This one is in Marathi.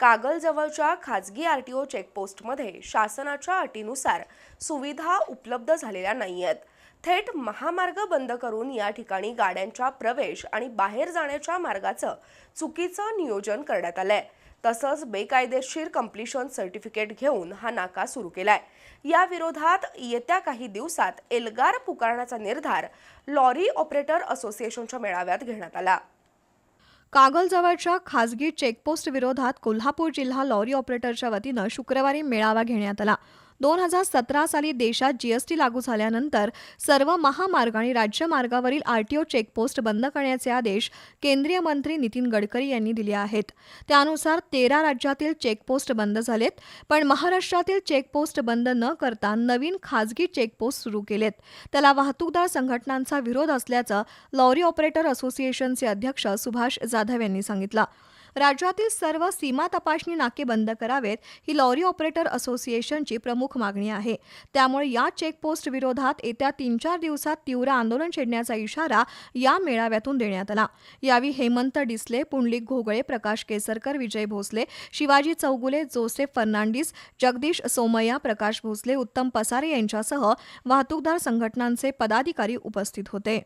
कागलजवळच्या खाजगी आर टी ओ चेकपोस्टमध्ये शासनाच्या अटीनुसार सुविधा उपलब्ध झालेल्या नाही आहेत थेट महामार्ग बंद करून या ठिकाणी गाड्यांच्या प्रवेश आणि बाहेर जाण्याच्या मार्गाचं चुकीचं नियोजन करण्यात आलंय. तसंच बेकायदेशीर कम्प्लिशन सर्टिफिकेट घेऊन हा नाका सुरू केलाय. या विरोधात येत्या काही दिवसात एल्गार पुकारण्याचा निर्धार लॉरी ऑपरेटर असोसिएशनच्या मेळाव्यात घेण्यात आला. कागलजवळच्या खासगी चेकपोस्ट विरोधात कोल्हापूर जिल्हा लॉरी ऑपरेटरच्या वतीनं शुक्रवारी मेळावा घेण्यात आला. दोन हजार सतरा साली देशात जीएसटी लागू झाल्यानंतर सर्व महामार्ग आणि राज्यमार्गावरील आरटीओ चेकपोस्ट बंद करण्याचे आदेश केंद्रीय मंत्री नितीन गडकरी यांनी दिले आहेत. त्यानुसार तेरा राज्यातील चेकपोस्ट बंद झालेत पण महाराष्ट्रातील चेकपोस्ट बंद न करता नवीन खाजगी चेकपोस्ट सुरू केलेत. त्याला वाहतूकदार संघटनांचा विरोध असल्याचं लॉरी ऑपरेटर असोसिएशनचे अध्यक्ष सुभाष जाधव यांनी सांगितलं. राज्यातील सर्व सीमा तपासणी नाके बंद करावेत ही लॉरी ऑपरेटर असोसिएशनची प्रमुख मागणी आहे. त्यामुळे या चेकपोस्ट विरोधात येत्या तीन चार दिवसात तीव्र आंदोलन छेडण्याचा इशारा या मेळाव्यातून देण्यात आला. यावेळी हेमंत डिसले पुंडलिक घोगळे प्रकाश केसरकर विजय भोसले शिवाजी चौगुले जोसेफ फर्नांडिस जगदीश सोमय्या प्रकाश भोसले उत्तम पसारे यांच्यासह वाहतूकदार संघटनांचे पदाधिकारी उपस्थित होते.